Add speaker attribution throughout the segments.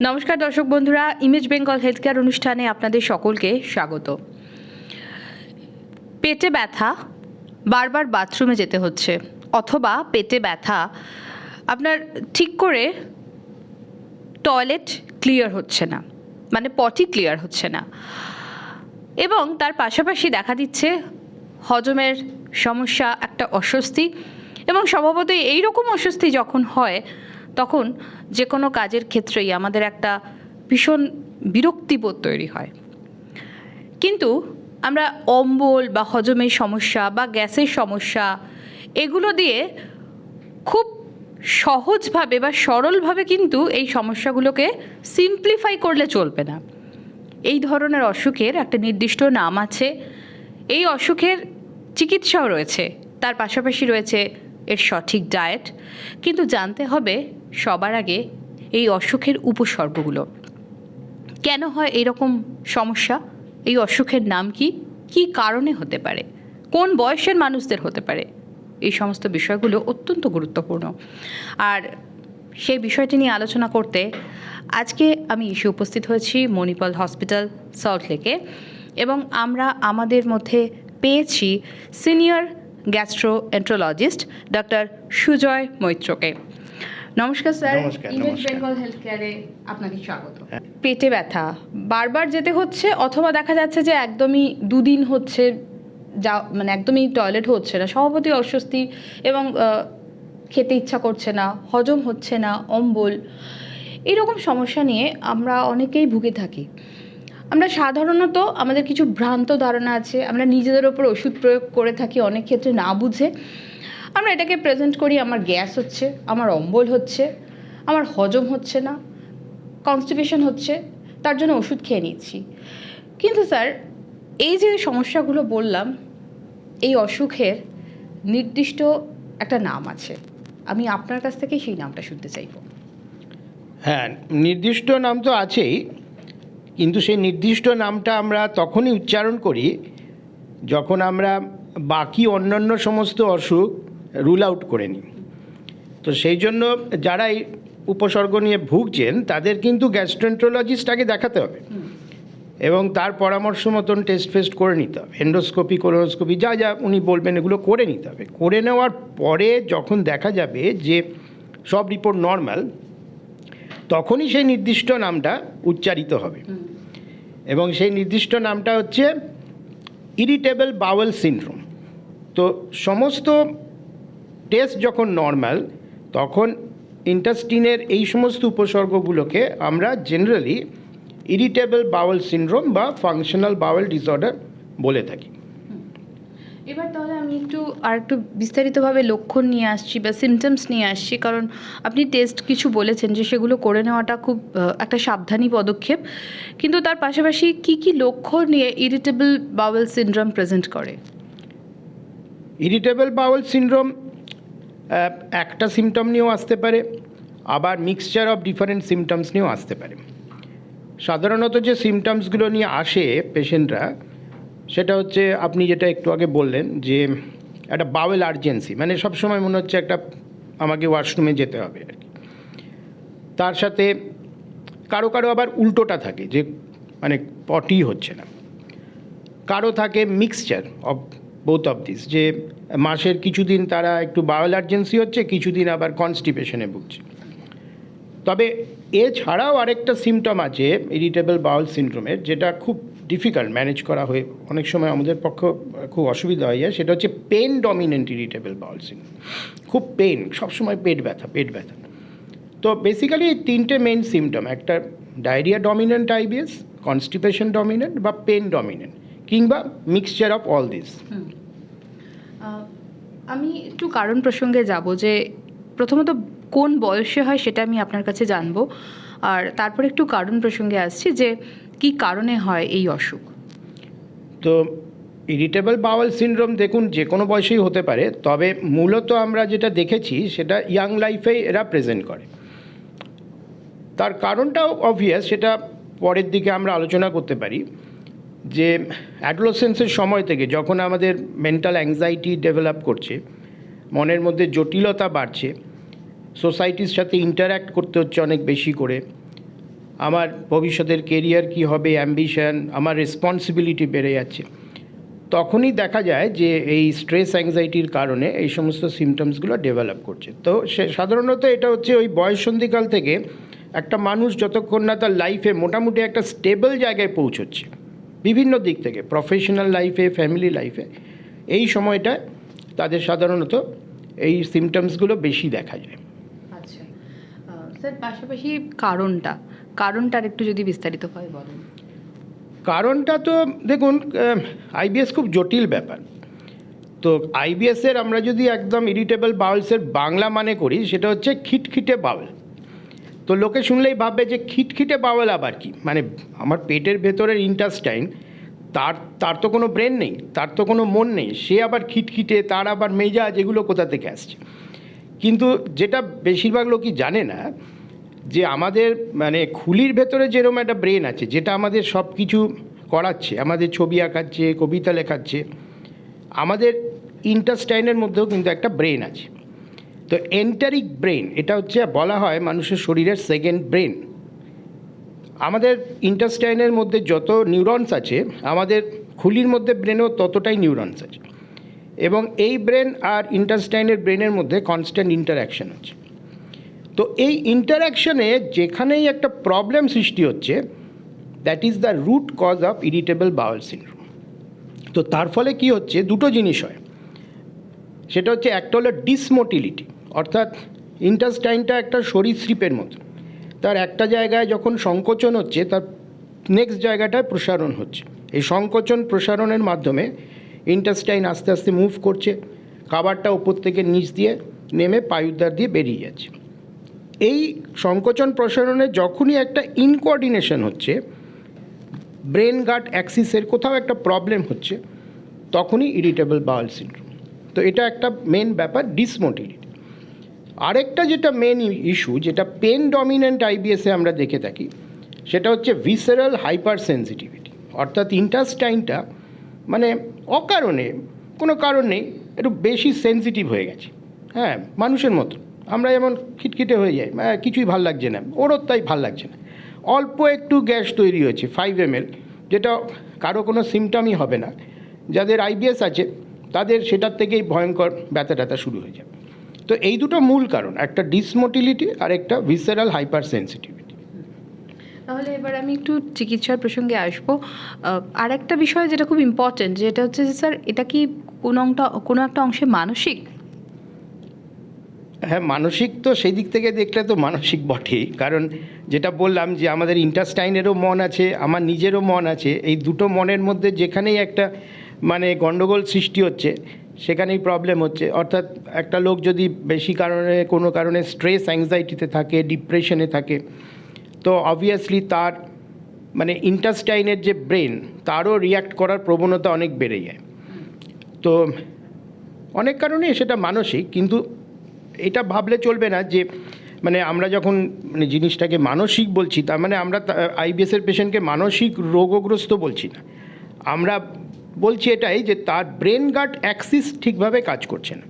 Speaker 1: নমস্কার দর্শক বন্ধুরা ইমেজ বেঙ্গল হেলথ কেয়ার অনুষ্ঠানে আপনাদের সকলকে স্বাগত। পেটে ব্যথা, বারবার বাথরুমে যেতে হচ্ছে, অথবা পেটে ব্যথা, আপনার ঠিক করে টয়লেট ক্লিয়ার হচ্ছে না মানে পটি ক্লিয়ার হচ্ছে না। এবং তার পাশাপাশি দেখা দিচ্ছে হজমের সমস্যা, একটা অস্বস্তি, এবং স্বভাবতই এইরকম অস্বস্তি যখন হয় তখন যে কোনো কাজের ক্ষেত্রেই আমাদের একটা ভীষণ বিরক্তিবোধ তৈরি হয়। কিন্তু আমরা অম্বল বা হজমের সমস্যা বা গ্যাসের সমস্যা এগুলো দিয়ে খুব সহজভাবে বা সরলভাবে কিন্তু এই সমস্যাগুলোকে সিম্পলিফাই করলে চলবে না। এই ধরনের অসুখের একটা নির্দিষ্ট নাম আছে। এই অসুখের চিকিৎসাও রয়েছে। তার পাশাপাশি রয়েছে এর সঠিক ডায়েট কিন্তু জানতে হবে সবার আগে এই অসুখের উপসর্গগুলো। কেন হয় এরকম সমস্যা? এই অসুখের নাম কি? কি কারণে হতে পারে? কোন বয়সের মানুষদের হতে পারে? এই সমস্ত বিষয়গুলো অত্যন্ত গুরুত্বপূর্ণ। আর সেই বিষয়টি নিয়ে আলোচনা করতে আজকে আমি এসে উপস্থিত হয়েছি মণিপাল হসপিটাল সল্টলেকে এবং আমরা আমাদের মধ্যে পেয়েছি senior gastroenterologist doctor Sujoy মৈত্রকে। নমস্কার স্যার। ইমেজ বেঙ্গল হেলথ কেয়ারে আপনাকে স্বাগত।
Speaker 2: হ্যাঁ।
Speaker 1: পেটে ব্যথা। বারবার যেতে হচ্ছে অথবা দেখা যাচ্ছে যে একদমই দুদিন হচ্ছে যা মানে একদমই টয়লেট হচ্ছে না সভাপতি অস্বস্তি এবং খেতে ইচ্ছা করছে না হজম হচ্ছে না অম্বল। এরকম সমস্যা নিয়ে আমরা অনেকেই ভুগে থাকি। আমরা সাধারণত আমাদের কিছু ভ্রান্ত ধারণা আছে আমরা নিজেদের ওপর ওষুধ প্রয়োগ করে থাকি অনেক ক্ষেত্রে না বুঝে। আমরা এটাকে প্রেজেন্ট করি, আমার গ্যাস হচ্ছে, আমার অম্বল হচ্ছে, আমার হজম হচ্ছে না কনস্টিপেশন হচ্ছে, তার জন্য ওষুধ খেয়ে নিচ্ছি। কিন্তু স্যার এই যে সমস্যাগুলো বললাম, এই অসুখের নির্দিষ্ট একটা নাম আছে। আমি আপনার কাছ থেকেই সেই নামটা শুনতে চাইব।
Speaker 2: হ্যাঁ নির্দিষ্ট নাম তো আছেই, কিন্তু সেই নির্দিষ্ট নামটা আমরা তখনই উচ্চারণ করি যখন আমরা বাকি অন্যান্য সমস্ত অসুখ রুল আউট করে নিই। তো সেই জন্য যারা এই উপসর্গ নিয়ে ভুগছেন, তাদের কিন্তু গ্যাস্ট্রেন্ট্রোলজিস্ট আগে দেখাতে হবে। এবং তার পরামর্শ মতন টেস্ট ফেস্ট করে নিতে হবে। এন্ডোস্কোপি কোলোনোস্কোপি যা যা উনি বলবেন এগুলো করে নিতে হবে। করে নেওয়ার পরে যখন দেখা যাবে যে সব রিপোর্ট নর্মাল তখনই সেই নির্দিষ্ট নামটা উচ্চারিত হবে। এবং সেই নির্দিষ্ট নামটা হচ্ছে ইরিটেবল বাওয়েল সিনড্রোম তো সমস্ত টেস্ট যখন নর্মাল তখন ইন্টাস্টিনের এই সমস্ত উপসর্গগুলোকে আমরা জেনারেলি ইরিটেবল বাওয়েল সিনড্রোম বা ফাংশনাল বাওয়েল ডিসঅর্ডার বলে থাকি।
Speaker 1: এবার তাহলে আমি একটু আর একটু বিস্তারিতভাবে লক্ষণ নিয়ে আসছি বা সিমটমস নিয়ে আসছি কারণ আপনি টেস্ট কিছু বলেছেন যে সেগুলো করে নেওয়াটা খুব একটা সাবধানী পদক্ষেপ। কিন্তু তার পাশাপাশি কি কি লক্ষণ নিয়ে ইরিটেবল বাওয়েল সিনড্রোম প্রেজেন্ট করে?
Speaker 2: ইরিটেবল বাউল সিনড্রোম একটা সিমটম নিয়েও আসতে পারে, আবার মিক্সচার অফ ডিফারেন্ট সিমটমস নিয়েও আসতে পারে। সাধারণত যে সিমটমসগুলো নিয়ে আসে পেশেন্টরা সেটা হচ্ছে আপনি যেটা একটু আগে বললেন যে একটা বাওয়েল আর্জেন্সি মানে সবসময় মনে হচ্ছে একটা আমাকে ওয়াশরুমে যেতে হবে আর কি। তার সাথে কারও কারও আবার উল্টোটা থাকে যে মানে পটি হচ্ছে না। কারও থাকে mixture of both of this যে মাসের কিছুদিন তারা একটু বায়োল আর্জেন্সি হচ্ছে, কিছুদিন আবার কনস্টিপেশনে ভুগছে। তবে এছাড়াও আরেকটা সিমটম আছে ইরিটেবল বাউল সিনড্রোমের যেটা খুব ডিফিকাল্ট ম্যানেজ করা হয়ে, অনেক সময় আমাদের পক্ষে খুব অসুবিধা হয়ে যায়, সেটা হচ্ছে pain dominant irritable bowel syndrome খুব পেন সবসময় পেট ব্যথা পেট ব্যথা। তো বেসিক্যালি এই তিনটে মেইন সিমটম একটা diarrhoea dominant IBS constipation dominant বা পেন ডমিনেন্ট কিংবা মিক্সচার অফ অল দিস
Speaker 1: আমি একটু কারণ প্রসঙ্গে যাব যে প্রথমত কোন বয়সে হয় সেটা আমি আপনার কাছে জানব। আর তারপর একটু কারণ প্রসঙ্গে আসছি যে কি কারণে হয় এই অসুখ।
Speaker 2: তো ইরিটেবল বাওয়াল সিনড্রোম দেখুন, যে কোনো বয়সেই হতে পারে, তবে মূলত আমরা যেটা দেখেছি সেটা ইয়াং লাইফে এরা প্রেজেন্ট করে। তার কারণটাও অবভিয়াস সেটা পরের দিকে আমরা আলোচনা করতে পারি। যে অ্যাডোলসেন্সের সময় থেকে যখন আমাদের মেন্টাল অ্যাংজাইটি ডেভেলপ করছে, মনের মধ্যে জটিলতা বাড়ছে সোসাইটির সাথে ইন্টার্যাক্ট করতে হচ্ছে অনেক বেশি করে, আমার ভবিষ্যতের কেরিয়ার কি হবে অ্যাম্বিশন আমার রেসপন্সিবিলিটি বেড়ে যাচ্ছে, তখনই দেখা যায় যে এই স্ট্রেস অ্যাংজাইটির কারণে এই সমস্ত সিমটমসগুলো ডেভেলপ করছে। তো সে সাধারণত এটা হচ্ছে ওই বয়সন্ধিকাল থেকে একটা মানুষ যতক্ষণ না তার লাইফে মোটামুটি একটা স্টেবল জায়গায় পৌঁছচ্ছে বিভিন্ন দিক থেকে প্রফেশনাল লাইফে ফ্যামিলি লাইফে এই সময়টা তাদের সাধারণত এই সিমটমসগুলো বেশি দেখা যায়।
Speaker 1: আচ্ছা। স্যার পাশাপাশি কারণটা কারণটার একটু যদি বিস্তারিতভাবে বলেন।
Speaker 2: কারণটা তো দেখুন আইবিএস খুব জটিল ব্যাপার। তো আইবিএসের আমরা যদি একদম ইরিটেবল বাউলসের বাংলা মানে করি সেটা হচ্ছে খিটখিটে বাউল তো লোকে শুনলেই ভাববে যে খিটখিটে বাউল আবার কি? মানে আমার পেটের ভেতরের ইন্টাস্টাইন তার তার তো কোনো ব্রেন নেই, তার তো কোনো মন নেই, সে আবার খিটখিটে, তার আবার মেজাজ, এগুলো কোথা থেকে আসছে? কিন্তু যেটা বেশিরভাগ লোকই জানে না, যে আমাদের মানে খুলির ভেতরে যেরকম একটা ব্রেন আছে, যেটা আমাদের সব কিছু করাচ্ছে, আমাদের ছবি আঁকাচ্ছে, কবিতা লেখাচ্ছে, আমাদের ইন্টাস্টাইনের মধ্যেও কিন্তু একটা ব্রেন আছে। তো এন্টারিক ব্রেন এটা হচ্ছে বলা হয় মানুষের শরীরের সেকেন্ড ব্রেন আমাদের ইন্টাস্টাইনের মধ্যে যত নিউরনস আছে, আমাদের খুলির মধ্যে ব্রেনেও ততটাই নিউরনস আছে। এবং এই ব্রেন আর ইন্টাস্টাইনের ব্রেনের মধ্যে কনস্ট্যান্ট ইন্টারাকশন আছে। তো এই ইন্টারাকশনে যেখানেই একটা প্রবলেম সৃষ্টি হচ্ছে that is the root cause of irritable bowel syndrome তো তার ফলে কি হচ্ছে? দুটো জিনিস হয়। সেটা হচ্ছে, একটা হলো ডিসমোটিলিটি অর্থাৎ ইন্টাস্টাইনটা একটা সরীসৃপের মতো। তার একটা জায়গায় যখন সংকোচন হচ্ছে, তার নেক্সট জায়গাটায় প্রসারণ হচ্ছে। এই সংকোচন প্রসারণের মাধ্যমে ইন্টাস্টাইন আস্তে আস্তে মুভ করছে, খাবারটা উপর থেকে নিচ দিয়ে নেমে পায়ুদ্বার দিয়ে বেরিয়ে যাচ্ছে। এই সংকোচন প্রসারণে যখনই একটা ইনকোঅর্ডিনেশন হচ্ছে ব্রেন গাট অ্যাক্সিসের কোথাও একটা প্রবলেম হচ্ছে, তখনই ইরিটেবল বাউল সিন্ড্রোম তো এটা একটা মেন ব্যাপার ডিসমোটিলিটি আরেকটা যেটা মেন ইস্যু যেটা পেন ডমিনেন্ট আইবিএসে আমরা দেখে থাকি সেটা হচ্ছে ভিসেরাল হাইপার সেন্সিটিভিটি অর্থাৎ ইন্টাস্টাইনটা মানে অকারণে কোনো কারণ নেই একটু বেশি সেন্সিটিভ হয়ে গেছে। হ্যাঁ মানুষের মতো। আমরা যেমন খিটখিটে হয়ে যাই আহ, কিছুই ভালো লাগছে না ওরও তাই ভালো লাগছে না। অল্প একটু গ্যাস তৈরি হয়েছে ফাইভ এম যেটা কারও কোনো সিমটমই হবে না। যাদের আইবিএস আছে তাদের সেটার থেকেই ভয়ঙ্কর ব্যথা ট্যাথা শুরু হয়ে যাবে। তো এই দুটো মূল কারণ একটা ডিসমোটিলিটি আর একটা ভিসেরাল হাইপার সেন্সিটিভিটি
Speaker 1: তাহলে এবার আমি একটু চিকিৎসার প্রসঙ্গে আসব। আর একটা বিষয় যেটা খুব ইম্পর্টেন্ট যেটা হচ্ছে যে স্যার এটা কি কোনো একটা কোনো একটা অংশে মানসিক?
Speaker 2: হ্যাঁ মানসিক তো সেই দিক থেকে দেখলে তো মানসিক বটেই। কারণ যেটা বললাম যে আমাদের ইন্টাস্টাইনেরও মন আছে আমার নিজেরও মন আছে এই দুটো মনের মধ্যে যেখানেই একটা মানে গণ্ডগোল সৃষ্টি হচ্ছে সেখানেই প্রবলেম হচ্ছে। অর্থাৎ একটা লোক যদি বেশি কারণে, কোনো কারণে স্ট্রেস অ্যাংজাইটিতে থাকে ডিপ্রেশনে থাকে, তো অবভিয়াসলি তার মানে ইন্টাস্টাইনের যে ব্রেন তারও রিয়াক্ট করার প্রবণতা অনেক বেড়ে যায়। তো অনেক কারণে সেটা মানসিক, কিন্তু এটা ভাবলে চলবে না যে মানে আমরা যখন মানে জিনিসটাকে মানসিক বলছি, তার মানে আমরা আইবিএসের পেশেন্টকে মানসিক রোগগ্রস্ত বলছি না। আমরা বলছি এটাই যে তার ব্রেন গার্ড অ্যাক্সিস ঠিকভাবে কাজ করছে না।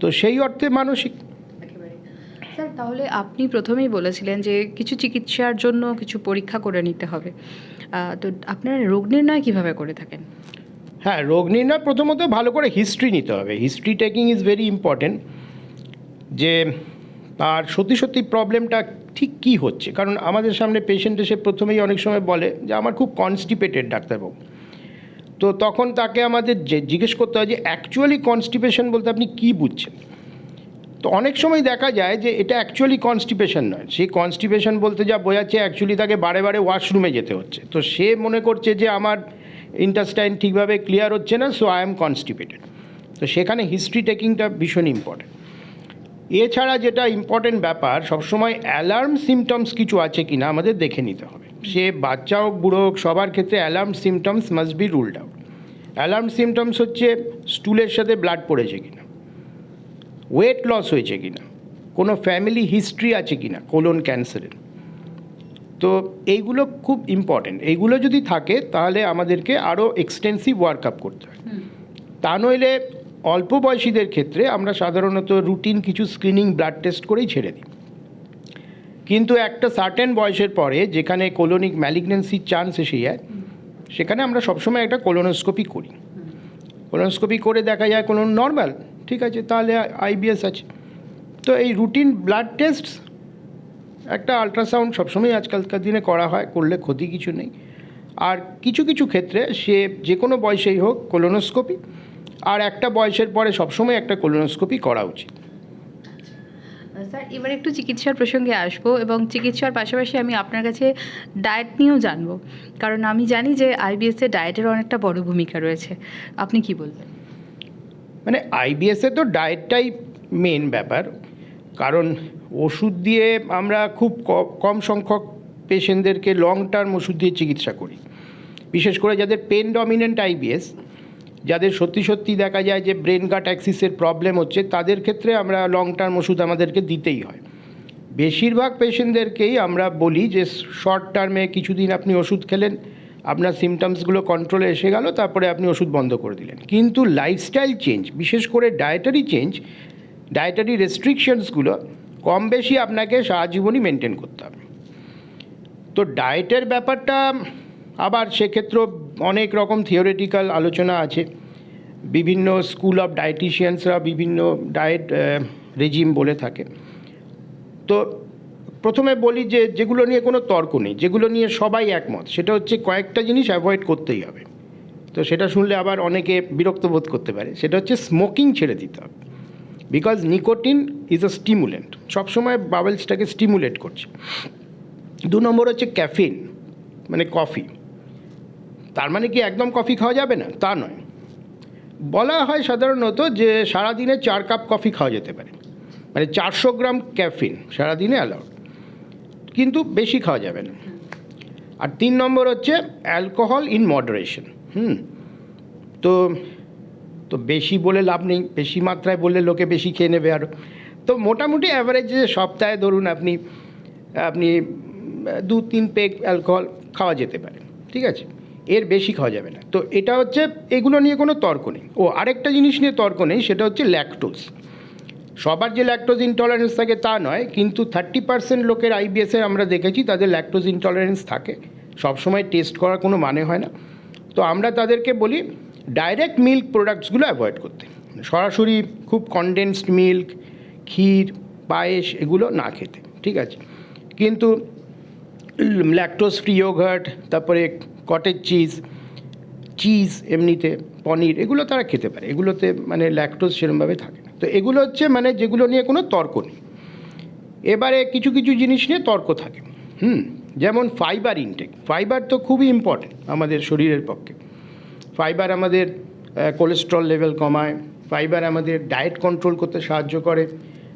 Speaker 2: তো সেই অর্থে মানসিক
Speaker 1: স্যার তাহলে আপনি প্রথমেই বলেছিলেন যে কিছু চিকিৎসার জন্য কিছু পরীক্ষা করে নিতে হবে। তো আপনারা রোগ নির্ণয় কীভাবে করে থাকেন?
Speaker 2: হ্যাঁ রোগ নির্ণয় প্রথমত ভালো করে হিস্ট্রি নিতে হবে। History taking is very important যে তার সত্যি সত্যি প্রবলেমটা ঠিক কী হচ্ছে? কারণ আমাদের সামনে পেশেন্ট এসে প্রথমেই অনেক সময় বলে যে আমার খুব কনস্টিপেটেড ডাক্তারবাবু। তো তখন তাকে আমাদের জিজ্ঞেস করতে হয় যে অ্যাকচুয়ালি কনস্টিপেশন বলতে আপনি কী বুঝছেন? তো অনেক সময় দেখা যায় যে, এটা অ্যাকচুয়ালি কনস্টিপেশন নয়। সেই কনস্টিপেশন বলতে যা বোঝাচ্ছে অ্যাকচুয়ালি তাকে বারে বারে ওয়াশরুমে যেতে হচ্ছে। তো সে মনে করছে যে, আমার ইন্টাস্টাইন ঠিকভাবে ক্লিয়ার হচ্ছে না সো আই এম কনস্টিপেটেড তো সেখানে হিস্ট্রি টেকিংটা ভীষণ ইম্পর্টেন্ট এছাড়া যেটা ইম্পর্টেন্ট ব্যাপার সবসময় অ্যালার্ম সিমটমস কিছু আছে কি না আমাদের দেখে নিতে হবে। সে বাচ্চা হোক বুড়ো হোক সবার ক্ষেত্রে alarm symptoms must be ruled out alarm symptoms হচ্ছে স্টুলের সাথে ব্লাড পড়েছে কিনা ওয়েট লস হয়েছে কিনা কোনো ফ্যামিলি হিস্ট্রি আছে কিনা কোলন ক্যান্সারের তো এইগুলো খুব ইম্পর্টেন্ট এইগুলো যদি থাকে তাহলে আমাদেরকে আরও এক্সটেন্সিভ ওয়ার্ক আপ করতে হয়। তা নইলে অল্প বয়সীদের ক্ষেত্রে আমরা সাধারণত রুটিন কিছু স্ক্রিনিং ব্লাড টেস্ট করেই ছেড়ে দিই। কিন্তু একটা সার্টেন বয়সের পরে যেখানে কোলোনিক ম্যালিগনেন্সির চান্স এসে যায়, সেখানে আমরা সবসময় একটা কোলোনোস্কোপি করি। কোলোনোস্কোপি করে দেখা যায় কোনো নর্মাল ঠিক আছে, তাহলে আইবিএস আছে। তো এই রুটিন ব্লাড টেস্ট একটা আলট্রাসাউন্ড সবসময় আজকালকার দিনে করা হয়, করলে ক্ষতি কিছু নেই। আর কিছু কিছু ক্ষেত্রে সে যে কোনো বয়সেই হোক কোলোনোস্কোপি আর একটা বয়সের পরে সবসময় একটা কোলোনোস্কোপি করা উচিত।
Speaker 1: স্যার এবার একটু চিকিৎসার প্রসঙ্গে আসব এবং চিকিৎসার পাশাপাশি আমি আপনার কাছে ডায়েট নিয়েও জানব। কারণ আমি জানি যে আইবিএসে ডায়েটের অনেকটা বড় ভূমিকা রয়েছে। আপনি কি বলবেন?
Speaker 2: মানে আইবিএসে তো ডায়েটটাই মেন ব্যাপার। কারণ ওষুধ দিয়ে আমরা খুব কম সংখ্যক পেশেন্টদেরকে লং টার্ম ওষুধ দিয়ে চিকিৎসা করি। বিশেষ করে যাদের পেন ডমিনেন্ট আইবিএস যাদের সত্যি সত্যি দেখা যায় যে ব্রেন গাট অ্যাক্সিসের প্রবলেম হচ্ছে, তাদের ক্ষেত্রে আমরা লং টার্ম ওষুধ আমাদেরকে দিতেই হয়। বেশিরভাগ পেশেন্টদেরকেই আমরা বলি যে শর্ট টার্মে কিছুদিন আপনি ওষুধ খেলেন, আপনার সিমটমসগুলো কন্ট্রোলে এসে গেল, তারপরে আপনি ওষুধ বন্ধ করে দিলেন। কিন্তু লাইফস্টাইল চেঞ্জ বিশেষ করে ডায়েটারি চেঞ্জ ডায়েটারি রেস্ট্রিকশনসগুলো কম বেশি আপনাকে সারা জীবনই মেনটেন করতে হবে। তো ডায়েটের ব্যাপারটা আবার সেক্ষেত্রেও অনেক রকম থিওরিটিক্যাল আলোচনা আছে। বিভিন্ন স্কুল অফ ডায়েটিশিয়ানসরা বিভিন্ন ডায়েট রেজিম বলে থাকে। তো প্রথমে বলি যে, যেগুলো নিয়ে কোনো তর্ক নেই, যেগুলো নিয়ে সবাই একমত, সেটা হচ্ছে কয়েকটা জিনিস অ্যাভয়েড করতেই হবে। তো সেটা শুনলে আবার অনেকে বিরক্ত বোধ করতে পারে। সেটা হচ্ছে স্মোকিং ছেড়ে দিতে হবে। Because nicotine is a stimulant সবসময় বাবেলসটাকে স্টিমুলেট করছে। দু নম্বর হচ্ছে ক্যাফিন মানে কফি তার মানে কি একদম কফি খাওয়া যাবে না? তা নয়। বলা হয় সাধারণত যে সারাদিনে চার কাপ কফি খাওয়া যেতে পারে। মানে চারশো গ্রাম ক্যাফিন সারাদিনে অ্যালাউড কিন্তু বেশি খাওয়া যাবে না। আর তিন নম্বর হচ্ছে অ্যালকোহল ইন মডারেশন হুম। তো তো বেশি বলে লাভ নেই, বেশি মাত্রায় বললে লোকে বেশি খেয়ে নেবে আরও তো মোটামুটি অ্যাভারেজে সপ্তাহে ধরুন আপনি আপনি দু তিন পেক অ্যালকোহল খাওয়া যেতে পারে। ঠিক আছে? এর বেশি খাওয়া যাবে না। তো এটা হচ্ছে, এগুলো নিয়ে কোনো তর্ক নেই। ও, আরেকটা জিনিস নিয়ে তর্ক নেই, সেটা হচ্ছে ল্যাকটোজ সবার যে ল্যাকটোজ ইনটলারেন্স থাকে তা নয়, কিন্তু থার্টি পার্সেন্ট লোকের আইবিএসের আমরা দেখেছি তাদের ল্যাকটোজ ইনটলারেন্স থাকে। সবসময় টেস্ট করার কোনো মানে হয় না। তো আমরা তাদেরকে বলি ডাইরেক্ট মিল্ক প্রোডাক্টসগুলো অ্যাভয়েড করতে। সরাসরি খুব কনডেন্সড মিল্ক ক্ষীর, পায়েস, এগুলো না খেতে, ঠিক আছে? কিন্তু ল্যাকটোজ ফ্রি ইয়োগার্ট তারপরে কটেজ চিজ চিজ এমনিতে, পনির, এগুলো তারা খেতে পারে। এগুলোতে মানে ল্যাকটোজ সেরমভাবে থাকে না। তো এগুলো হচ্ছে মানে যেগুলো নিয়ে কোনো তর্ক নেই। এবারে কিছু কিছু জিনিস নিয়ে তর্ক থাকে। হুম? যেমন ফাইবার ইনটেক ফাইবার তো খুবই ইম্পর্টেন্ট আমাদের শরীরের পক্ষে। ফাইবার আমাদের কোলেস্ট্রল লেভেল কমায়। ফাইবার আমাদের ডায়েট কন্ট্রোল করতে সাহায্য করে।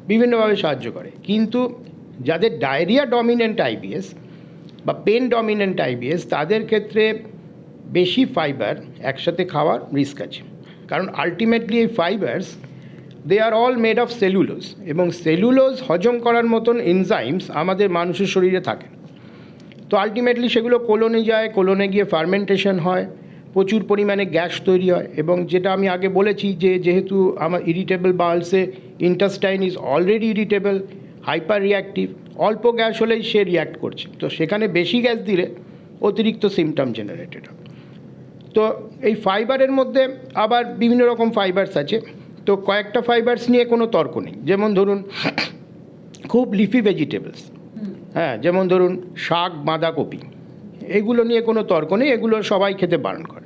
Speaker 2: বিভিন্নভাবে সাহায্য করে। কিন্তু যাদের ডায়রিয়া ডমিনেন্ট আইবিএস বা পেন ডমিনেন্ট আইবিএস তাদের ক্ষেত্রে বেশি ফাইবার একসাথে খাওয়ার রিস্ক আছে। কারণ আলটিমেটলি এই fibres they are all made of cellulose এবং সেলুলোজ হজম করার মতন এনজাইমস আমাদের মানুষের শরীরে থাকে। তো আলটিমেটলি সেগুলো কোলনে যায় কোলনে গিয়ে ফার্মেন্টেশন হয়, প্রচুর পরিমাণে গ্যাস তৈরি হয় এবং যেটা আমি আগে বলেছি যে যেহেতু আমার irritable বাউলসে intestine is already irritable hyper reactive অল্প গ্যাস হলেই সে রিয়াক্ট করছে। তো সেখানে বেশি গ্যাস দিলে অতিরিক্ত সিমটম জেনারেটেড হবে। তো এই ফাইবারের মধ্যে আবার বিভিন্ন রকম ফাইবারস আছে। তো কয়েকটা ফাইবারস নিয়ে কোনো তর্ক নেই। যেমন ধরুন খুব লিফি ভেজিটেবলস হ্যাঁ যেমন ধরুন শাক বাঁধাকপি। এগুলো নিয়ে কোনো তর্ক নেই। এগুলো সবাই খেতে বারণ করে।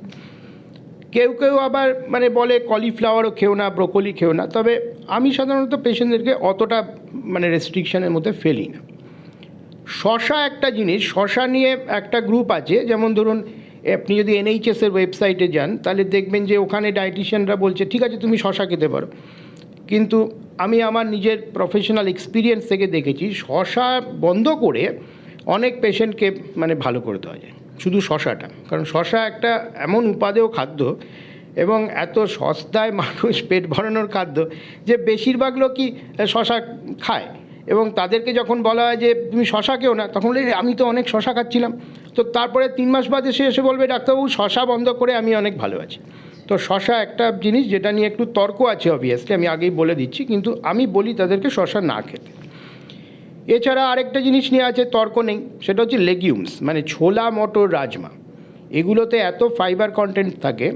Speaker 2: কেউ কেউ আবার মানে বলে কলিফ্লাওয়ারও খেও না ব্রোকলি খেও না, তবে আমি সাধারণত পেশেন্টদেরকে অতটা মানে রেস্ট্রিকশনের মধ্যে ফেলি না। শশা একটা জিনিস শশা নিয়ে একটা গ্রুপ আছে, যেমন ধরুন আপনি যদি এনএইচএসের ওয়েবসাইটে যান, তাহলে দেখবেন যে ওখানে ডায়েটিশিয়ানরা বলছে, ঠিক আছে, তুমি শশা খেতে পারো। কিন্তু আমি আমার নিজের প্রফেশনাল এক্সপিরিয়েন্স থেকে দেখেছি শশা বন্ধ করে অনেক পেশেন্টকে মানে ভালো করে দেওয়া যায়। শুধু শশাটা, কারণ শশা একটা এমন উপাদেয় খাদ্য এবং এত সস্তায় মানুষ পেট ভরানোর খাদ্য যে বেশিরভাগ লোকই শশা খায় এবং তাদেরকে যখন বলা হয় যে তুমি শশা কেও না, তখন বলে আমি তো অনেক শশা খাচ্ছিলাম। তো তারপরে তিন মাস বাদে সে এসে বলবে, ডাক্তারবাবু, শশা বন্ধ করে আমি অনেক ভালো আছি। তো শশা একটা জিনিস যেটা নিয়ে একটু তর্ক আছে অবভিয়াসলি আমি আগেই বলে দিচ্ছি, কিন্তু আমি বলি তাদেরকে শশা না খেতে। এছাড়া আরেকটা জিনিস নিয়ে আছে তর্ক নেই সেটা হচ্ছে লেগিউমস মানে ছোলা মটর রাজমা। এগুলোতে এত ফাইবার কন্টেন্ট থাকে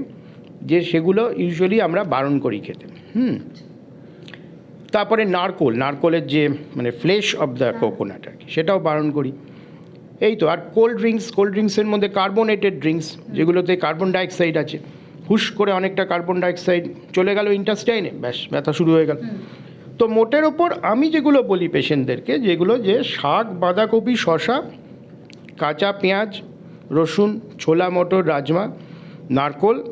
Speaker 2: যে সেগুলো ইউজুয়ালি আমরা বারণ করি খেতে। হুম। তারপরে নারকোল নারকোলের যে মানে ফ্লেশ অফ দ্য কোকোনাট আর কি সেটাও বারণ করি। এই তো আর কোল্ড ড্রিঙ্কস কোল্ড ড্রিঙ্কসের মধ্যে কার্বোনেটেড ড্রিঙ্কস যেগুলোতে কার্বন ডাইঅক্সাইড আছে। হুশ করে অনেকটা কার্বন ডাইঅক্সাইড চলে গেল ইন্টাস্টাইনে ব্যাস ব্যথা শুরু হয়ে গেল। তো মোটের ওপর আমি যেগুলো বলি পেশেন্টদেরকে যেগুলো যে শাক বাঁধাকপি শশা কাঁচা পেঁয়াজ রসুন ছোলা মটর রাজমা নারকোল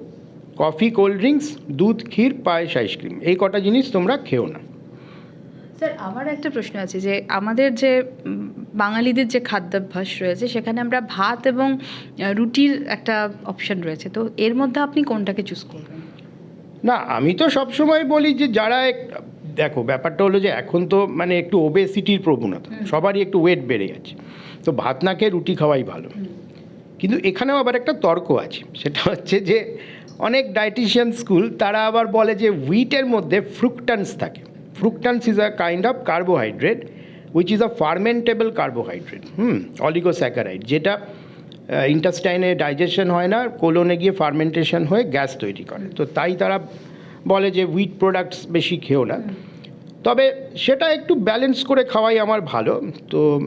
Speaker 2: কফি কোল্ড ড্রিঙ্কস দুধ ক্ষীর পায়েস আইসক্রিম এই কটা জিনিস তোমরা খেও না।
Speaker 1: স্যার আমার একটা প্রশ্ন আছে যে আমাদের যে বাঙালিদের যে খাদ্যাভ্যাস রয়েছে সেখানে আমরা ভাত এবং রুটির একটা অপশন রয়েছে তো এর মধ্যে আপনি কোনটাকে চুজ করবেন?
Speaker 2: না আমি তো সবসময় বলি যে যারা এক- দেখো ব্যাপারটা হলো যে এখন তো মানে একটু ওবেসিটির প্রবণতা সবারই একটু ওয়েট বেড়ে গেছে তো ভাত না খেয়ে রুটি খাওয়াই ভালো। কিন্তু এখানেও আবার একটা তর্ক আছে সেটা হচ্ছে যে অনেক ডায়েটিশিয়ান স্কুল তারা আবার বলে যে হুইটের মধ্যে ফ্রুকটান্স থাকে। Fructans is a kind of carbohydrate which is a fermentable carbohydrate hmm oligosaccharide যেটা ইন্টাস্টাইনে ডাইজেশন হয় না কোলনে গিয়ে ফার্মেন্টেশন হয়ে গ্যাস তৈরি করে। তো তাই তারা বলে যে হুইট প্রোডাক্টস বেশি খেও না। তবে সেটা একটু ব্যালেন্স করে খাওয়াই আমার ভালো। তো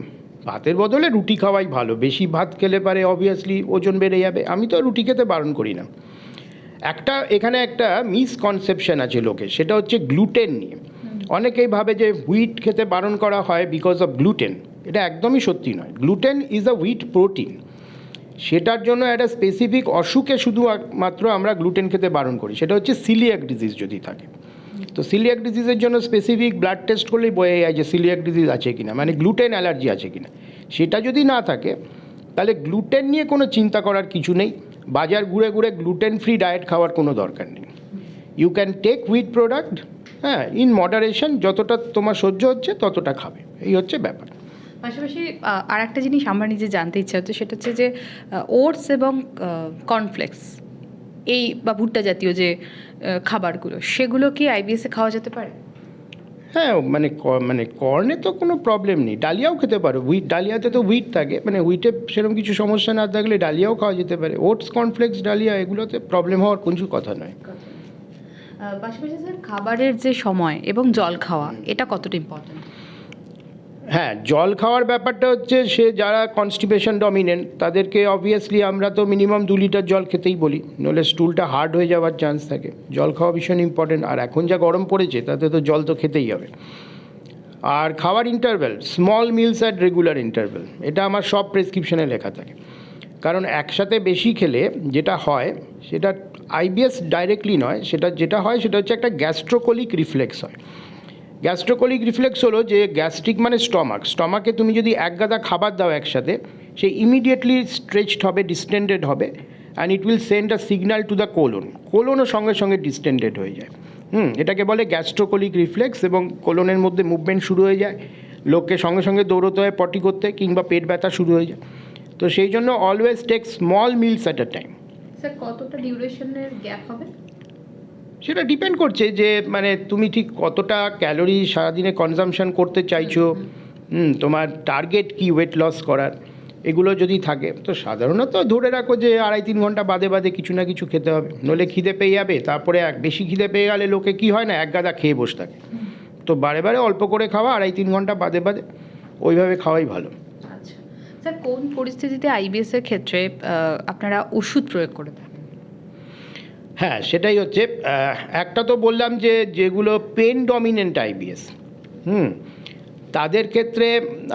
Speaker 2: ভাতের বদলে রুটি খাওয়াই ভালো। বেশি ভাত খেলে পারে অবভিয়াসলি ওজন বেড়ে যাবে। আমি তো রুটি খেতে বারণ করি না। একটা এখানে একটা মিসকনসেপশন আছে লোকে সেটা হচ্ছে গ্লুটেন নিয়ে। অনেকেই ভাবে যে হুইট খেতে বারণ করা হয় বিকজ অফ গ্লুটেন এটা একদমই সত্যি নয়। Gluten is a wheat protein সেটার জন্য একটা স্পেসিফিক অসুখে শুধু মাত্র আমরা গ্লুটেন খেতে বারণ করি। সেটা হচ্ছে সিলিয়াক ডিজিজ যদি থাকে। তো সিলিয়াক ডিজিজের জন্য স্পেসিফিক ব্লাড টেস্ট করলেই বোঝা যায় যে সিলিয়াক ডিজিজ আছে কিনা মানে গ্লুটেন অ্যালার্জি আছে কিনা। সেটা যদি না থাকে, তাহলে গ্লুটেন নিয়ে কোনো চিন্তা করার কিছু নেই। বাজার ঘুরে ঘুরে গ্লুটেন ফ্রি ডায়েট খাওয়ার কোনো দরকার নেই। You can take wheat product হ্যাঁ ইন মডারেশন যতটা তোমার সহ্য হচ্ছে ততটা খাবে। এই হচ্ছে ব্যাপার।
Speaker 1: পাশাপাশি আর একটা জিনিস আমার নিজে জানতে ইচ্ছা হচ্ছে, সেটা হচ্ছে যে ওটস এবং কর্নফ্লেক্স এই বা ভুট্টা জাতীয় যে খাবারগুলো সেগুলো কি আইবিএসে খাওয়া যেতে পারে?
Speaker 2: হ্যাঁ মানে মানে কর্নে তো কোনো প্রবলেম নেই। ডালিয়াও খেতে পারো। হুইট ডালিয়াতে তো হুইট থাকে। মানে হুইটে সেরকম কিছু সমস্যা না থাকলে ডালিয়াও খাওয়া যেতে পারে। ওটস কর্নফ্লেক্স ডালিয়া এগুলোতে প্রবলেম হওয়ার কিছু কথা নয়।
Speaker 1: পাশাপাশি স্যার খাবারের যে সময় এবং জল খাওয়া এটা কতটা ইম্পর্টেন্ট
Speaker 2: হ্যাঁ জল খাওয়ার ব্যাপারটা হচ্ছে সে যারা কনস্টিপেশন ডমিনেন্ট তাদেরকে অবভিয়াসলি আমরা তো মিনিমাম দু লিটার জল খেতেই বলি, নইলে স্টুলটা হার্ড হয়ে যাওয়ার চান্স থাকে। জল খাওয়া ভীষণ ইম্পর্টেন্ট আর এখন যা গরম পড়েছে, তাতে তো জল তো খেতেই হবে। আর খাওয়ার interval small meals at regular interval এটা আমার সব প্রেসক্রিপশনে লেখা থাকে। কারণ একসাথে বেশি খেলে যেটা হয়, সেটা আইবিএস ডাইরেক্টলি নয়, সেটা যেটা হয়, সেটা হচ্ছে একটা গ্যাস্ট্রোকোলিক রিফ্লেক্স হয়। গ্যাস্ট্রোকোলিক রিফ্লেক্স হলো যে গ্যাস্ট্রিক মানে স্টমাক স্টমাকে তুমি যদি এক গাদা খাবার দাও একসাথে, সে ইমিডিয়েটলি স্ট্রেচড হবে ডিস্টেন্ডেড হবে and it will send a signal to the colon কোলনও সঙ্গে সঙ্গে ডিস্টেন্ডেড হয়ে যায়। হুম, এটাকে বলে গ্যাস্ট্রোকোলিক রিফ্লেক্স এবং কোলনের মধ্যে মুভমেন্ট শুরু হয়ে যায়। লোককে সঙ্গে সঙ্গে দৌড়তে হয় পটি করতে, কিংবা পেট ব্যথা শুরু হয়ে যায়। তো সেই জন্য always take small meals at a time
Speaker 1: sir কতটা ডিউরেশনের গ্যাপ হবে?
Speaker 2: সেটা ডিপেন্ড করছে যে মানে তুমি ঠিক কতটা ক্যালোরি সারাদিনে কনজামশন করতে চাইছো হুম তোমার টার্গেট কি ওয়েট লস করার এগুলো যদি থাকে তো সাধারণত ধরে রাখো যে আড়াই তিন ঘণ্টা বাদে বাদে কিছু না কিছু খেতে হবে। নলে খিদে পেয়ে যাবে তারপরে এক বেশি খিদে পেয়ে গেলে লোকে কি হয় না এক গাদা খেয়ে বসে থাকে। তো বারে বারে অল্প করে খাওয়া আড়াই তিন ঘণ্টা বাদে বাদে ওইভাবে খাওয়াই ভালো।
Speaker 1: আচ্ছা। স্যার কোন পরিস্থিতিতে আইবিএস এর ক্ষেত্রে আপনারা ওষুধ প্রয়োগ করে থাকেন?
Speaker 2: হ্যাঁ সেটাই হচ্ছে একটা তো বললাম যে যেগুলো পেন ডমিনেন্ট আইবিএস হুম, তাদের ক্ষেত্রে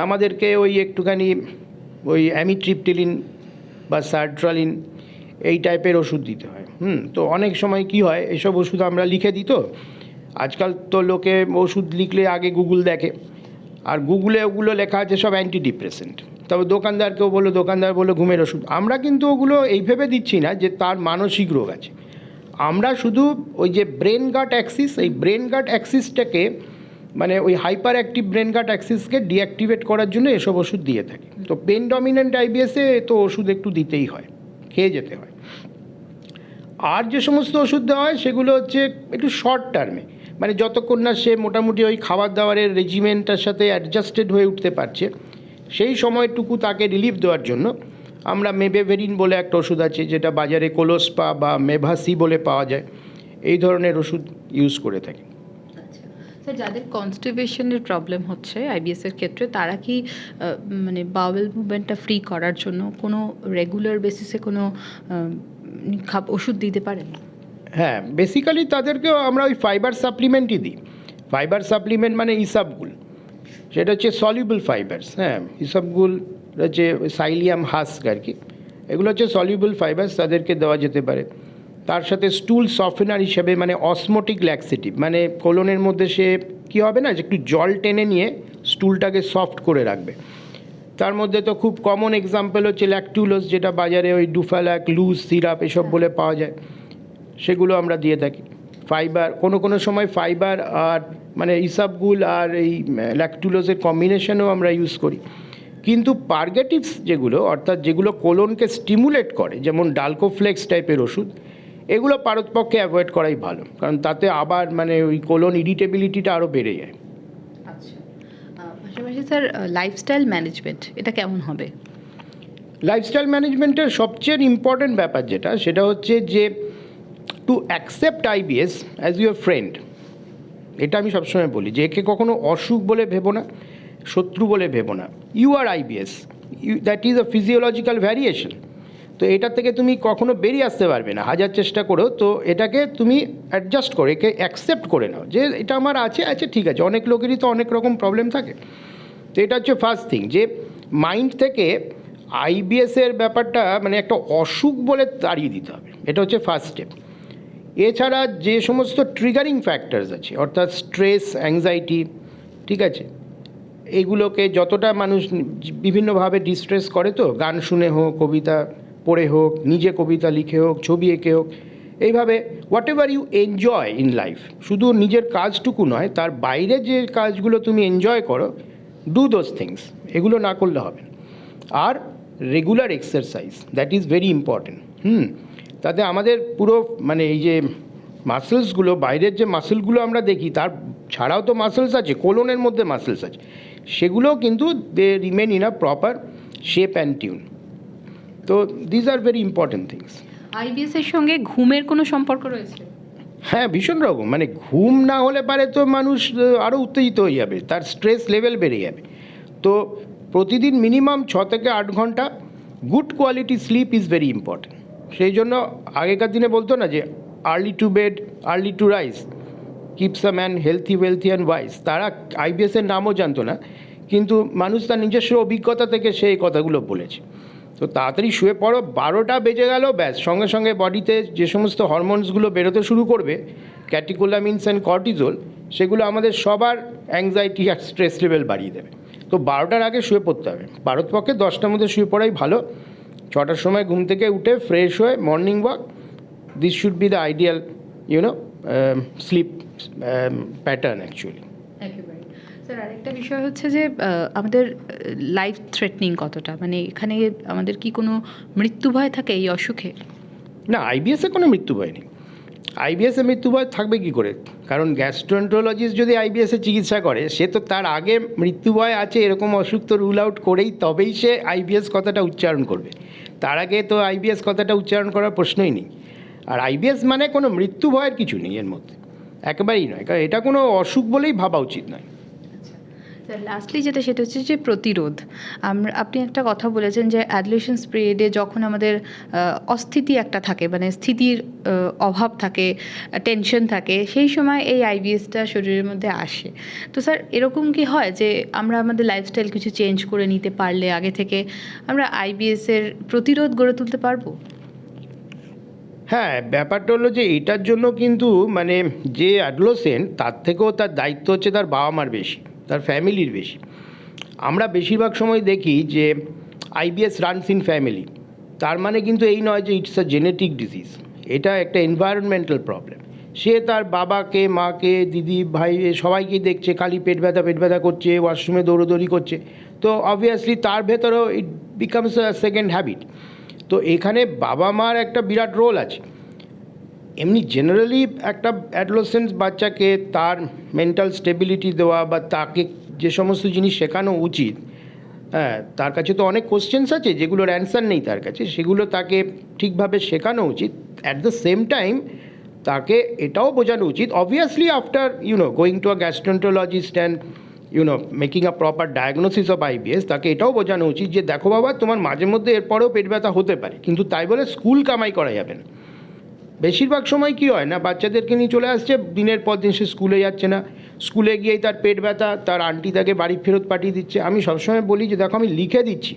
Speaker 2: আমাদেরকে ওই একটুখানি ওই অ্যামিট্রিপটিলিন বা সার্ট্রালিন এই টাইপের ওষুধ দিতে হয়, হুম, তো অনেক সময় কি হয়, এসব ওষুধ আমরা লিখে দিই তো, আজকাল তো লোকে ওষুধ লিখলে আগে গুগল দেখে, আর গুগলে ওগুলো লেখা আছে সব অ্যান্টি ডিপ্রেসেন্ট তবে দোকানদারকেও বলো, দোকানদার বলো, ঘুমের ওষুধ, আমরা কিন্তু ওগুলো এই ভেবে দিচ্ছি না যে তার মানসিক রোগ আছে। আমরা শুধু ওই যে ব্রেন গাট অ্যাক্সিস এই ব্রেন গাট অ্যাক্সিসটাকে মানে ওই হাইপার অ্যাক্টিভ ব্রেন গাট অ্যাক্সিসকে ডিঅ্যাক্টিভেট করার জন্য এসব ওষুধ দিয়ে থাকি। তো পেন ডমিনেন্ট আইবিএসে তো ওষুধ একটু দিতেই হয়, খেয়ে যেতে হয়। আর যে সমস্ত ওষুধ দেওয়া হয় সেগুলো হচ্ছে একটু শর্ট টার্মে মানে যতক্ষণ না সে মোটামুটি ওই খাবার দাবারের রেজিমেন্টটার সাথে অ্যাডজাস্টেড হয়ে উঠতে পারছে, সেই সময়টুকু তাকে রিলিফ দেওয়ার জন্য আমরা মেবেভেরিন বলে একটা ওষুধ আছে যেটা বাজারে কোলোসপা বা মেভাসি বলে পাওয়া যায়। এই ধরনের ওষুধ ইউজ করে থাকি।
Speaker 1: আচ্ছা। যাদের কনস্টিপেশনের প্রবলেম হচ্ছে আইবিএস এর ক্ষেত্রে তারা কি মানে বাওয়েল মুভমেন্টটা ফ্রি করার জন্য কোনো রেগুলার বেসিসে কোনো ওষুধ দিতে পারেন?
Speaker 2: হ্যাঁ বেসিক্যালি তাদেরকেও আমরা ওই ফাইবার সাপ্লিমেন্টই দিই। ফাইবার সাপ্লিমেন্ট মানে ইসাবগুল সেটা হচ্ছে সলিউবল ফাইবার্স হ্যাঁ ইসাবগুল হচ্ছে সাইলিয়াম হাস্ক আর কি এগুলো হচ্ছে সলিউবল ফাইবার্স তাদেরকে দেওয়া যেতে পারে। তার সাথে স্টুল সফেনার হিসেবে মানে অসমোটিক ল্যাক্সিটিভ মানে কোলনের মধ্যে সে কী হবে না যে একটু জল টেনে নিয়ে স্টুলটাকে সফট করে রাখবে। তার মধ্যে তো খুব কমন এক্সাম্পল হচ্ছে ল্যাকটুলোস যেটা বাজারে ওই ডুফালাক লুজ সিরাপ এসব বলে পাওয়া যায়। সেগুলো আমরা দিয়ে থাকি। ফাইবার কোনো কোনো সময় ফাইবার আর মানে ইসাবগুল আর এই ল্যাকটুলোজের কম্বিনেশনও আমরা ইউজ করি। কিন্তু পার্গেটিভস যেগুলো অর্থাৎ যেগুলো কোলনকে স্টিমুলেট করে যেমন ডালকোফ্লেক্স টাইপের ওষুধ এগুলো পারতপক্ষে অ্যাভয়েড করাই ভালো। কারণ তাতে আবার মানে ওই কোলন ইরিটেবিলিটিটা আরও বেড়ে যায়।
Speaker 1: আচ্ছা। পাশাপাশি স্যার লাইফস্টাইল ম্যানেজমেন্ট এটা কেমন হবে?
Speaker 2: লাইফস্টাইল ম্যানেজমেন্টের সবচেয়ে ইম্পর্ট্যান্ট ব্যাপার যেটা সেটা হচ্ছে যে to accept IBS as your friend এটা আমি সবসময় বলি যে একে কখনো অসুখ বলে ভেবো না। শত্রু বলে ভেবো না। You are IBS that is a physiological variation তো এটা থেকে তুমি কখনো বেরিয়ে আসতে পারবে না। হাজার চেষ্টা করো, তো এটাকে তুমি অ্যাডজাস্ট করে, একে অ্যাকসেপ্ট করে নাও। যে এটা আমার আছে আছে ঠিক আছে, অনেক লোকেরই তো অনেক রকম প্রবলেম থাকে। তো এটা হচ্ছে ফার্স্ট থিং যে মাইন্ড থেকে আইবিএসের ব্যাপারটা মানে একটা অসুখ বলে তাড়িয়ে দিতে হবে। এটা হচ্ছে ফার্স্ট স্টেপ এছাড়া যে সমস্ত ট্রিগারিং ফ্যাক্টরস আছে, অর্থাৎ স্ট্রেস অ্যাংজাইটি ঠিক আছে? এইগুলোকে যতটা মানুষ বিভিন্নভাবে ডিস্ট্রেস করে তো, গান শুনে হোক, কবিতা পড়ে হোক, নিজে কবিতা লিখে হোক, ছবি এঁকে হোক, এইভাবে whatever you enjoy in life শুধু নিজের কাজটুকু নয়, তার বাইরে যে কাজগুলো তুমি এনজয় করো ডু দোজ থিংস এগুলো না করলে হবে আর regular exercise that is very important hmm? তাতে আমাদের পুরো মানে এই যে মাসেলসগুলো বাইরের যে মাসেলগুলো আমরা দেখি, তার ছাড়াও তো মাসেলস আছে কোলনের মধ্যে মাসেলস আছে। সেগুলোও কিন্তু they remain in a proper shape and tune তো these are very important things
Speaker 1: IBS এর সঙ্গে ঘুমের কোনো সম্পর্ক রয়েছে?
Speaker 2: হ্যাঁ ভীষণ রকম। মানে ঘুম না হলে পারে তো মানুষ আরও উত্তেজিত হয়ে যাবে তার স্ট্রেস লেভেল বেড়ে যাবে। তো প্রতিদিন মিনিমাম ছ থেকে আট ঘণ্টা good quality sleep is very important সেই জন্য আগেকার দিনে বলতো না যে early to bed early to rise keeps a man healthy wealthy and wise তারা আইবিএসের নামও জানতো না, কিন্তু মানুষ তার নিজস্ব অভিজ্ঞতা থেকে সেই কথাগুলো বলেছে। তো তাড়াতাড়ি শুয়ে পড়ো, বারোটা বেজে গেল, ব্যাস, সঙ্গে সঙ্গে বডিতে যে সমস্ত হরমোনসগুলো বেরোতে শুরু করবে ক্যাটিকোলামিনস অ্যান্ড কর্টিজোল সেগুলো আমাদের সবার অ্যাংজাইটি আর স্ট্রেস লেভেল বাড়িয়ে দেবে। তো বারোটার আগে শুয়ে পড়তে হবে। ভারতপক্ষে দশটার মধ্যে শুয়ে পড়াই ভালো। ছটার সময় ঘুম থেকে উঠে ফ্রেশ হয়ে morning walk this should be the ideal you know sleep pattern actually
Speaker 1: একেবারে স্যার আরেকটা বিষয় হচ্ছে যে আমাদের লাইফ থ্রেটনিং কতটা? মানে এখানে আমাদের কি কোনো মৃত্যু ভয় থাকে এই অসুখে?
Speaker 2: না আইবিএসে কোনো মৃত্যু ভয় নেই। আইবিএসে মৃত্যু ভয় থাকবে কি করে? কারণ গ্যাস্ট্রোএন্ট্রোলজিস্ট যদি আইবিএসের চিকিৎসা করে সে তো তার আগে মৃত্যু ভয় আছে এরকম অসুখ তো রুল আউট করেই তবেই সে আইবিএস কথাটা উচ্চারণ করবে। তার আগে তো আইবিএস কথাটা উচ্চারণ করার প্রশ্নই নেই। আর আইবিএস মানে কোনো মৃত্যু ভয়ের কিছু নেই এর মধ্যে। একেবারেই নয়, কারণ এটা কোনো অসুখ বলেই ভাবা উচিত নয়।
Speaker 1: লাস্টলি যেটা সেটা হচ্ছে যে প্রতিরোধ। আমরা আপনি একটা কথা বলেছেন যে অ্যাডলেশনস পিরিয়ডে যখন আমাদের অস্থিতি একটা থাকে মানে স্থিতির অভাব থাকে টেনশন থাকে, সেই সময় এই আইবিএসটা শরীরের মধ্যে আসে। তো স্যার এরকম কি হয় যে আমরা আমাদের লাইফস্টাইল কিছু চেঞ্জ করে নিতে পারলে আগে থেকে আমরা আইবিএসের প্রতিরোধ গড়ে তুলতে পারব?
Speaker 2: হ্যাঁ ব্যাপারটা হলো যে এটার জন্য কিন্তু মানে যে অ্যাডলোসেন্ট তার থেকেও তার দায়িত্ব হচ্ছে তার বাবা মার বেশি, তার ফ্যামিলির বেশি। আমরা বেশিরভাগ সময় দেখি যে আইবিএস রানস ইন ফ্যামিলি তার মানে কিন্তু এই নয় যে ইটস আ জেনেটিক ডিজিজ এটা একটা এনভায়রনমেন্টাল প্রবলেম সে তার বাবাকে, মাকে, দিদি, ভাই, এ সবাইকেই দেখছে, খালি পেট ব্যথা পেট ব্যথা করছে ওয়াশরুমে দৌড়োদৌড়ি করছে। তো অবভিয়াসলি তার ভেতরেও it becomes a second habit তো এখানে বাবা মার একটা বিরাট রোল আছে। এমনি জেনারেলি একটা অ্যাডলোসেন্স বাচ্চাকে তার মেন্টাল স্টেবিলিটি দেওয়া বা তাকে যে সমস্ত জিনিস শেখানো উচিত হ্যাঁ তার কাছে তো অনেক কোশ্চেন্স আছে যেগুলোর অ্যান্সার নেই তার কাছে, সেগুলো তাকে ঠিকভাবে শেখানো উচিত। অ্যাট দ্য সেম টাইম তাকে এটাও বোঝানো উচিত obviously after you know going to a gastroenterologist and you know making a proper diagnosis of IBS তাকে এটাও বোঝানো উচিত যে দেখো বাবা, তোমার মাঝে মধ্যে এরপরেও পেট ব্যথা হতে পারে। কিন্তু তাই বলে স্কুল কামাই করা যাবে না। বেশিরভাগ সময় কি হয় না, বাচ্চাদেরকে নিয়ে চলে আসছে, দিনের পর দিন সে স্কুলে যাচ্ছে না। স্কুলে গিয়েই তার পেট ব্যথা, তার আন্টি তাকে বাড়ি ফেরত পাঠিয়ে দিচ্ছে। আমি সবসময় বলি যে দেখো, আমি লিখে দিচ্ছি।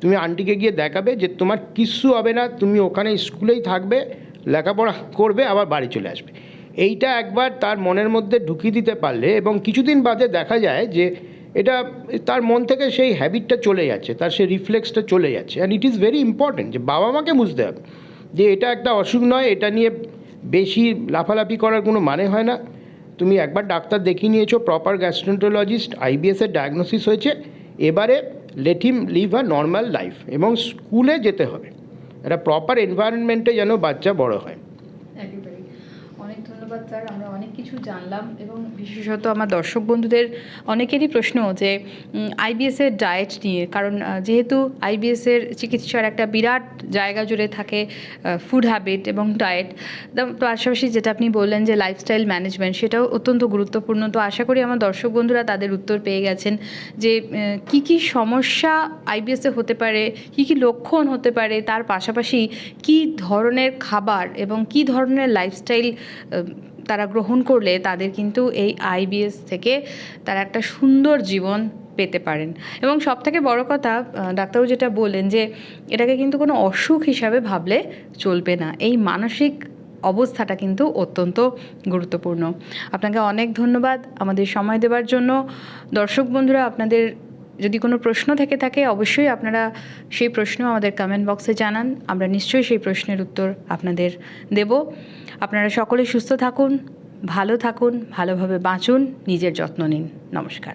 Speaker 2: তুমি আন্টিকে গিয়ে দেখাবে যে তোমার কিচ্ছু হবে না, তুমি ওখানে স্কুলেই থাকবে, লেখাপড়া করবে, আবার বাড়ি চলে আসবে। এইটা একবার তার মনের মধ্যে ঢুকিয়ে দিতে পারলে এবং কিছুদিন বাদে দেখা যায় যে এটা তার মন থেকে সেই হ্যাবিটটা চলে যাচ্ছে, তার সেই রিফ্লেক্সটা চলে যাচ্ছে। And it is very important যে বাবা মাকে বুঝতে হবে যে এটা একটা অসুখ নয়, এটা নিয়ে বেশি লাফালাফি করার কোনো মানে হয় না। তুমি একবার ডাক্তার দেখিয়ে নিয়েছো প্রপার গ্যাস্ট্রেন্টোলজিস্ট আইবিএসের ডায়াগনোসিস হয়েছে। এবারে let him live a normal life এবং স্কুলে যেতে হবে। একটা প্রপার এনভায়রনমেন্টে যেন বাচ্চা বড় হয়।
Speaker 1: অনেক ধন্যবাদ স্যার আমরা অনেক কিছু জানলাম এবং বিশেষত আমার দর্শক বন্ধুদের অনেকেরই প্রশ্ন যে আইবিএসের ডায়েট নিয়ে, কারণ যেহেতু আইবিএস এর চিকিৎসার একটা বিরাট জায়গা জুড়ে থাকে ফুড হ্যাবিট এবং ডায়েট পাশাপাশি যেটা আপনি বললেন যে লাইফস্টাইল ম্যানেজমেন্ট সেটাও অত্যন্ত গুরুত্বপূর্ণ। তো আশা করি আমার দর্শক বন্ধুরা তাদের উত্তর পেয়ে গেছেন যে কি কি সমস্যা আইবিএসে হতে পারে, কি কি লক্ষণ হতে পারে, তার পাশাপাশি কি ধরনের খাবার এবং কি ধরনের লাইফস্টাইল তারা গ্রহণ করলে তাদের কিন্তু এই আইবিএস থেকে তারা একটা সুন্দর জীবন পেতে পারেন। এবং সব থেকে বড় কথা ডাক্তারবাবু যেটা বললেন যে, এটাকে কিন্তু কোনো অসুখ হিসাবে ভাবলে চলবে না। এই মানসিক অবস্থাটা কিন্তু অত্যন্ত গুরুত্বপূর্ণ। আপনাকে অনেক ধন্যবাদ আমাদের সময় দেওয়ার জন্য। দর্শক বন্ধুরা, আপনাদের যদি কোনো প্রশ্ন থেকে থাকে, অবশ্যই আপনারা সেই প্রশ্ন আমাদের কমেন্ট বক্সে জানান। আমরা নিশ্চয়ই সেই প্রশ্নের উত্তর আপনাদের দেব। আপনারা সকলে সুস্থ থাকুন ভালো থাকুন ভালোভাবে বাঁচুন নিজের যত্ন নিন। নমস্কার।